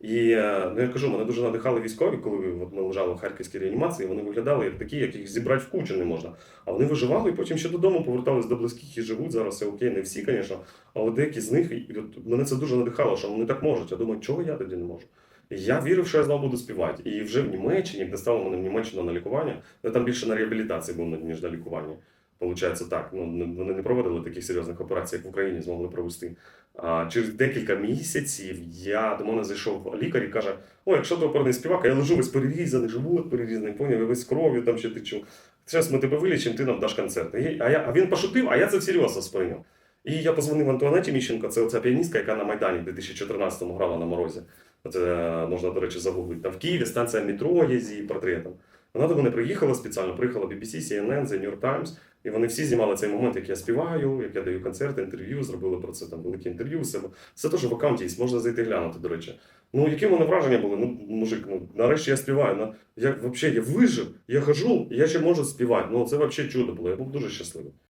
І е, ну, я кажу, мене дуже надихали військові, коли от ми лежали в харківській реанімації, вони виглядали як такі, яких зібрати в кучу не можна. А вони виживали і потім ще додому повертались до близьких і живуть. Зараз все окей, не всі, звісно, але деякі з них, і от мене це дуже надихало, що вони так можуть. Я думаю, чого я тоді не можу? І я вірив, що я знову буду співати. І вже в Німеччині, як доставили мене в Німеччину на лікування, я там більше на реабілітації був, ніж на лікуванні. Получається так. Ну, вони не проводили таких серйозних операцій, як в Україні змогли провести. Через декілька місяців я до мене зайшов лікар і каже: О, якщо ти оперний співак, я лежу весь перерізаний, живот перерізаний, поняв, весь кров'ю там ще течу. Зараз ми тебе вилічимо, ти нам даш концерт. І, а, я, а він пошутив, а я це всерйоз сприйняв. І я позвонив Антуанеті Міщенко, це оця піаністка, яка на Майдані в 2014-му грала на морозі. Це е, можна, до речі, загуглити. Там в Києві станція метро є з її портретом. Вона до мене приїхала спеціально, приїхала BBC, CNN, The New York Times, і вони всі знімали цей момент, як я співаю, як я даю концерти, інтерв'ю, зробили про це там велике інтерв'ю. Все, те, теж в аккаунті є, можна зайти глянути, до речі. Ну, які в мене враження були? Ну, мужик, ну нарешті я співаю. На... я взагалі я вижив, я хожу, я ще можу співати. Ну, це взагалі чудо було. Я був дуже щасливий.